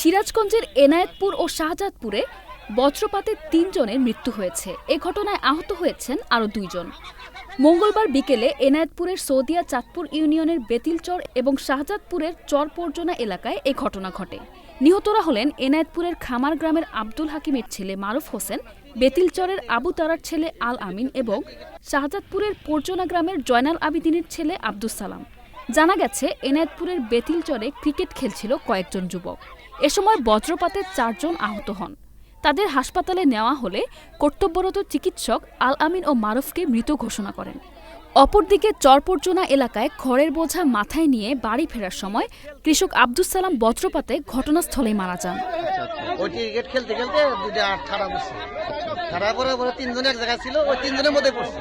সিরাজগঞ্জের এনায়েতপুর ও শাহজাদপুরে বজ্রপাতে তিনজনের মৃত্যু হয়েছে। এ ঘটনায় আহত হয়েছেন আরও দুইজন। মঙ্গলবার বিকেলে এনায়েতপুরের সৌদিয়া চাঁদপুর ইউনিয়নের বেতিলচর এবং শাহজাদপুরের চরপর্জনা এলাকায় এ ঘটনা ঘটে। নিহতরা হলেন এনায়েতপুরের খামার গ্রামের আব্দুল হাকিমের ছেলে মারুফ হোসেন, বেতিলচরের আবু তারার ছেলে আল আমিন এবং শাহজাদপুরের পর্জনা গ্রামের জয়নাল আবিদিনের ছেলে আব্দুস সালাম। জানা গেছে এনায়েতপুরের বেতিলচরে ক্রিকেট খেলছিল কয়েকজন যুবক। এ সময় বজ্রপাতে চারজন আহত হন। তাদের হাসপাতালে নেওয়া হলে কর্তব্যরত চিকিৎসক আল আমিন ও মারুফকে মৃত ঘোষণা করেন। অপরদিকে চরপর্জনা এলাকায় খড়ের বোঝা মাথায় নিয়ে বাড়ি ফেরার সময় কৃষক আব্দুস সালাম বজ্রপাতে ঘটনাস্থলেই মারা যান। খেলতে খেলতে তিনজনের মধ্যে পড়ছে।